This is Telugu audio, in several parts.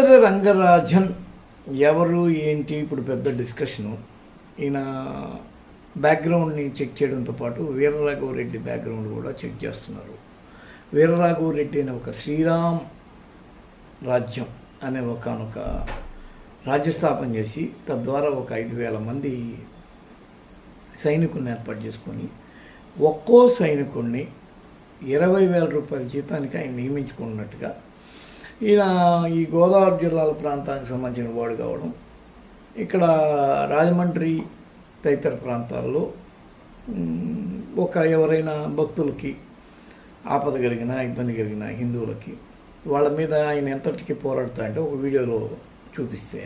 వీరర రంగరాజన్ ఎవరు ఏంటి? ఇప్పుడు పెద్ద డిస్కషను. ఈయన బ్యాక్గ్రౌండ్ని చెక్ చేయడంతో పాటు వీరరాఘవరెడ్డి బ్యాక్గ్రౌండ్ కూడా చెక్ చేస్తున్నారు. వీరరాఘవరెడ్డి అనే ఒక శ్రీరామ్ రాజ్యం అనే ఒకనొక రాజ్యస్థాపన చేసి తద్వారా ఒక ఐదు వేల మంది సైనికుల్ని ఏర్పాటు చేసుకొని ఒక్కో సైనికుడిని ఇరవై వేల రూపాయల జీతానికి ఆయన నియమించుకున్నట్టుగా ఈయన ఈ గోదావరి జిల్లాల ప్రాంతానికి సంబంధించిన వాడు కావడం ఇక్కడ రాజమండ్రి తదితర ప్రాంతాల్లో ఒక ఎవరైనా భక్తులకి ఆపద కలిగిన ఇబ్బంది కలిగిన హిందువులకి వాళ్ళ మీద ఆయన ఎంతటికి పోరాడుతా అంటే ఒక వీడియోలో చూపిస్తే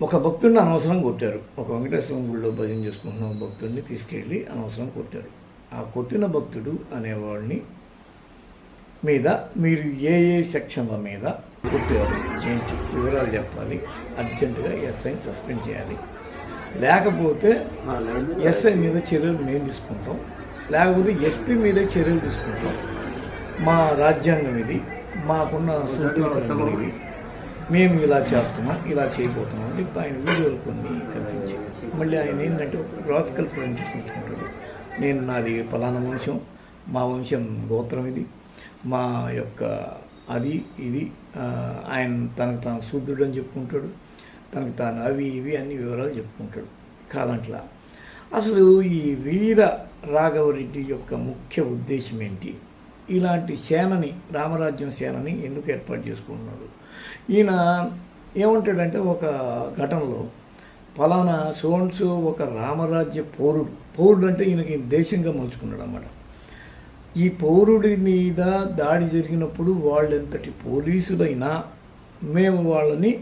ఒక భక్తుడిని అనవసరం కొట్టారు. ఒక వెంకటేశ్వరం గుడిలో భజన చేసుకుంటున్న భక్తుడిని తీసుకెళ్ళి అనవసరం కొట్టారు. ఆ కొట్టిన భక్తుడు అనేవాడిని మీద మీరు ఏ ఏ సెక్షన్ల మీద కొట్టారు ఏంటి? వివరాలు చెప్పాలి. అర్జెంటుగా ఎస్ఐని సస్పెండ్ చేయాలి. లేకపోతే ఎస్ఐ మీద చర్యలు మేము తీసుకుంటాం. లేకపోతే ఎస్పీ మీద చర్యలు తీసుకుంటాం. మా రాజ్యాంగం ఇది. మాకున్న సూత్రాలు ఇవి. మేము ఇలా చేస్తున్నాం ఇలా చేయబోతున్నాం అని ఆయన వీడియోలు కొన్ని కనిపించి మళ్ళీ ఆయన ఏంటంటే గ్రాఫికల్ ప్రజెంటేషన్ ఇచ్చుకుంటాడు. నేను నాది ఫలానా వంశం. మా వంశం గోత్రం ఇది. మా యొక్క అది ఇది ఆయన తనకు తాను శూద్రుడు అని చెప్పుకుంటాడు తనకు తాను అవి ఇవి అన్ని వివరాలు చెప్పుకుంటాడు. కాదంట్లా అసలు ఈ వీర రాఘవరెడ్డి యొక్క ముఖ్య ఉద్దేశం ఏంటి? ఇలాంటి సేనని రామరాజ్యం సేనని ఎందుకు ఏర్పాటు చేసుకుంటున్నాడు? ఈయన ఏమంటాడంటే ఒక ఘటనలో ఫలానా సోన్స్ ఒక రామరాజ్య పౌరుడు పౌరుడు అంటే ఈయనకి దేశంగా మలుచుకున్నాడు అన్నమాట ఈ పౌరుడి మీద దాడి జరిగినప్పుడు వాళ్ళెంతటి పోలీసులైనా మేము వాళ్ళని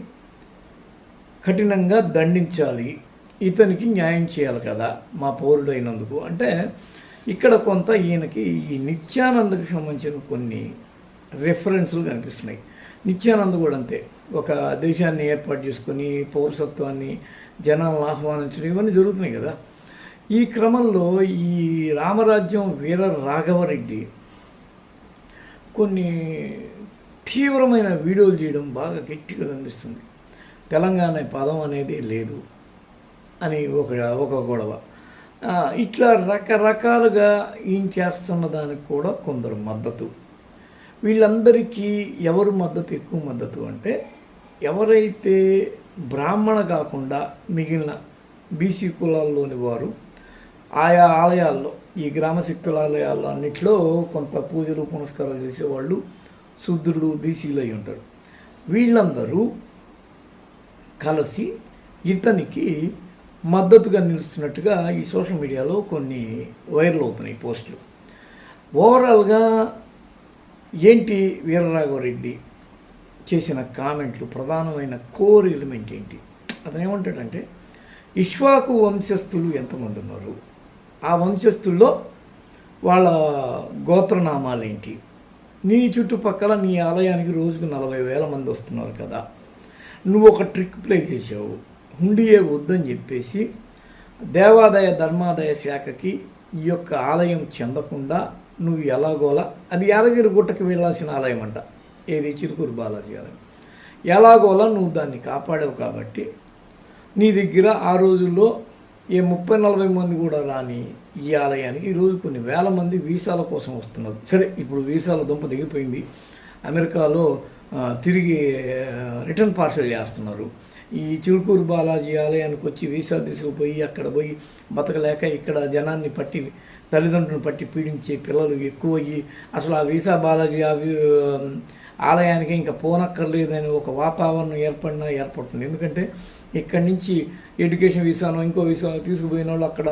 కఠినంగా దండించాలి. ఇతనికి న్యాయం చేయాలి కదా మా పౌరుడైనందుకు. అంటే ఇక్కడ కొంత ఈయనకి ఈ నిత్యానందకు సంబంధించిన కొన్ని రెఫరెన్స్లు కనిపిస్తున్నాయి. నిత్యానంద కూడా అంతే. ఒక దేశాన్ని ఏర్పాటు చేసుకొని పౌరసత్వాన్ని జనాలను ఆహ్వానించడం ఇవన్నీ జరుగుతున్నాయి కదా. ఈ క్రమంలో ఈ రామరాజ్యం వీర రాఘవరెడ్డి కొన్ని తీవ్రమైన వీడియోలు చేయడం బాగా గట్టిగా కనిపిస్తుంది. తెలంగాణ పదం అనేది లేదు అని ఒక ఒక గొడవ. ఇట్లా రకరకాలుగా ఏం చేస్తున్న దానికి కూడా కొందరు మద్దతు. వీళ్ళందరికీ ఎవరు మద్దతు ఎక్కువ మద్దతు అంటే ఎవరైతే బ్రాహ్మణ కాకుండా మిగిలిన బీసీ కులాల్లోని వారు ఆయా ఆలయాల్లో ఈ గ్రామ శక్తుల ఆలయాల్లో అన్నిట్లో కొంత పూజలు పునస్కారాలు చేసేవాళ్ళు శూద్రులు బీసీలు అయి ఉంటారు. వీళ్ళందరూ కలిసి ఇతనికి మద్దతుగా నిలుస్తున్నట్టుగా ఈ సోషల్ మీడియాలో కొన్ని వైరల్ అవుతున్నాయి పోస్టులు. ఓవరాల్గా ఏంటి వీరరాఘవరెడ్డి చేసిన కామెంట్లు ప్రధానమైన కోర్ ఎలిమెంట్ ఏంటి? అతను ఏమంటాడంటే ఇష్వాకు వంశస్థులు ఎంతమంది ఉన్నారు? ఆ వంశస్థుల్లో వాళ్ళ గోత్రనామాలేంటి? నీ చుట్టుపక్కల నీ ఆలయానికి రోజుకు నలభై వేల మంది వస్తున్నారు కదా. నువ్వు ఒక ట్రిక్ ప్లే చేసావు హుండియే వద్దని చెప్పేసి దేవాదాయ ధర్మాదాయ శాఖకి ఈ యొక్క ఆలయం చెందకుండా నువ్వు ఎలాగోలా అది యాదగిరి గుట్టకి వెళ్ళాల్సిన ఆలయం అంట. ఏది? చిరుకూరు బాలాజీ ఆలయం. ఎలాగోలా నువ్వు దాన్ని కాపాడావు కాబట్టి నీ దగ్గర ఆ రోజుల్లో ఈ ముప్పై నలభై మంది కూడా రాని ఈ ఆలయానికి ఈరోజు కొన్ని వేల మంది వీసాల కోసం వస్తున్నారు. సరే ఇప్పుడు వీసాల దుంప దిగిపోయింది అమెరికాలో తిరిగి రిటర్న్ పార్సల్ చేస్తున్నారు. ఈ చిలుకూరు బాలాజీ ఆలయానికి వచ్చి వీసా తీసుకుపోయి అక్కడ పోయి బతకలేక ఇక్కడ జనాన్ని పట్టి తల్లిదండ్రులను పట్టి పీడించే పిల్లలు ఎక్కువయ్యి అసలు ఆ వీసా బాలాజీ ఆ ఆలయానికి ఇంకా పోనక్కర్లేదని ఒక వాతావరణం ఏర్పడినా ఏర్పడుతుంది. ఎందుకంటే ఇక్కడి నుంచి ఎడ్యుకేషన్ వీసాను ఇంకో వీసానో తీసుకుపోయిన వాళ్ళు అక్కడ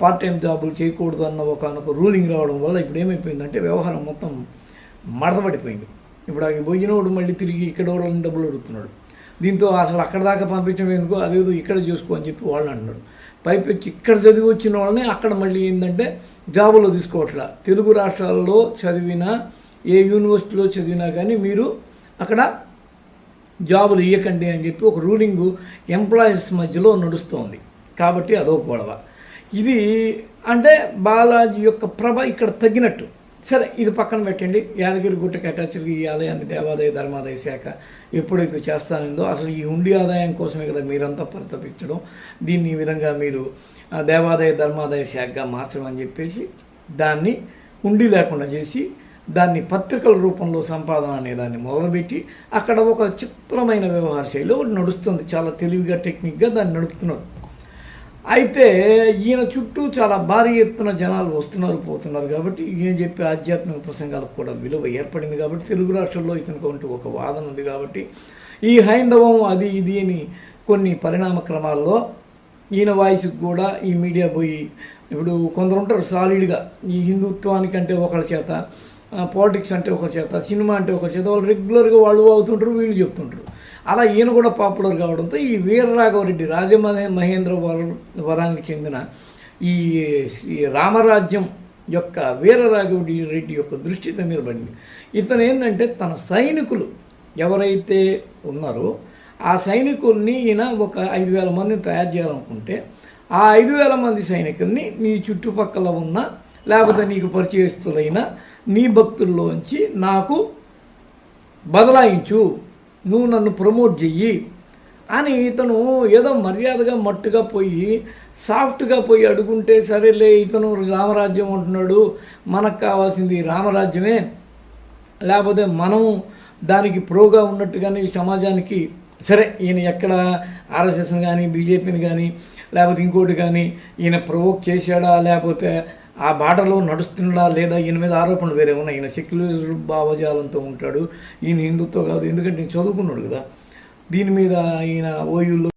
పార్ట్ టైం జాబులు చేయకూడదు అన్న ఒక రూలింగ్ రావడం వల్ల ఇప్పుడు ఏమైపోయిందంటే వ్యవహారం మొత్తం మడతపడిపోయింది. ఇప్పుడు అవి పోయినోడు మళ్ళీ తిరిగి ఇక్కడ వాళ్ళని డబ్బులు అడుగుతున్నాడు. దీంతో అసలు అక్కడ దాకా పంపించడం ఎందుకు? అదేదో ఇక్కడ చూసుకో అని చెప్పి వాళ్ళు అంటున్నాడు. పైపెచ్చి ఇక్కడ చదివి వచ్చిన వాళ్ళని అక్కడ మళ్ళీ ఏంటంటే జాబులో తీసుకోవట్లా. తెలుగు రాష్ట్రాల్లో చదివిన ఏ యూనివర్సిటీలో చదివినా కానీ మీరు అక్కడ జాబులు ఇవ్వకండి అని చెప్పి ఒక రూలింగ్ ఎంప్లాయీస్ మధ్యలో నడుస్తోంది. కాబట్టి అదో గొడవ. ఇది అంటే బాలాజీ యొక్క ప్రభ ఇక్కడ తగ్గినట్టు. సరే ఇది పక్కన పెట్టండి. యాదగిరి గుట్టకి అటాచ్డ్ ఈ ఆలయాన్ని దేవాదాయ ధర్మాదాయ శాఖ ఎప్పుడైతే చేస్తానిందో అసలు ఈ ఉండి ఆదాయం కోసమే కదా మీరంతా పరితపించడం. దీన్ని ఈ విధంగా మీరు ఆ, దేవాదాయ ధర్మాదాయ శాఖగా మార్చడం అని చెప్పేసి దాన్ని ఉండి లేకుండా చేసి దాన్ని పత్రికల రూపంలో సంపాదన అనే దాన్ని మొదలుపెట్టి అక్కడ ఒక చిత్రమైన వ్యవహార శైలి ఒకటి నడుస్తుంది. చాలా తెలివిగా టెక్నిక్గా దాన్ని నడుపుతున్నారు. అయితే ఈయన చుట్టూ చాలా భారీ ఎత్తున జనాలు వస్తున్నారు పోతున్నారు కాబట్టి ఈయన చెప్పే ఆధ్యాత్మిక ప్రసంగాలకు కూడా విలువ ఏర్పడింది కాబట్టి తెలుగు రాష్ట్రాల్లో ఇతనికి ఒక వాదన ఉంది కాబట్టి ఈ హైందవం అది ఇది అని కొన్ని పరిణామ క్రమాల్లో ఈయన వాయిస్కి కూడా ఈ మీడియా పోయి ఇప్పుడు కొందరు ఉంటారు సాలిడ్గా. ఈ హిందుత్వానికంటే ఒకళ్ళ చేత పాలిటిక్స్ అంటే ఒక చేత సినిమా అంటే ఒక చేత వాళ్ళు రెగ్యులర్గా వాళ్ళు అవుతుంటారు వీళ్ళు చెప్తుంటారు. అలా ఈయన కూడా పాపులర్ కావడంతో ఈ వీరరాఘవరెడ్డి రాజమహే మహేంద్ర వర వరానికి చెందిన ఈ శ్రీ రామరాజ్యం యొక్క వీరరాఘవరెడ్డి రెడ్డి యొక్క దృష్టి ఇతని మీద పడింది. ఇతను ఏంటంటే తన సైనికులు ఎవరైతే ఉన్నారో ఆ సైనికుల్ని ఈయన ఒక ఐదు వేల మందిని తయారు చేయాలనుకుంటే ఆ ఐదు వేల మంది సైనికుల్ని నీ చుట్టుపక్కల ఉన్న లేకపోతే నీకు పరిచయస్తులైన నీ భక్తుల్లోంచి నాకు బదలాయించు. నువ్వు నన్ను ప్రమోట్ చెయ్యి. అని ఇతను ఏదో మర్యాదగా మట్టుగా పోయి సాఫ్ట్గా పోయి అడుగుంటే సరేలే ఇతను రామరాజ్యం అంటున్నాడు మనకు కావాల్సింది రామరాజ్యమే. లేకపోతే మనం దానికి ప్రోగా ఉన్నట్టుగానే ఈ సమాజానికి సరే ఈయన ఎక్కడ ఆర్ఎస్ఎస్ని కానీ బీజేపీని కానీ లేకపోతే ఇంకోటి కానీ ఈయన ప్రవోక్ చేశాడా లేకపోతే ఆ బాటలో నడుస్తున్నాడా లేదా ఈయన మీద ఆరోపణలు వేరే ఉన్నాయి. ఈయన సెక్యులర్ భావజాలంతో ఉంటాడు ఈయన హిందుత్వ కాదు ఎందుకంటే నేను చదువుకున్నాడు కదా. దీని మీద ఈయన ఓయూలో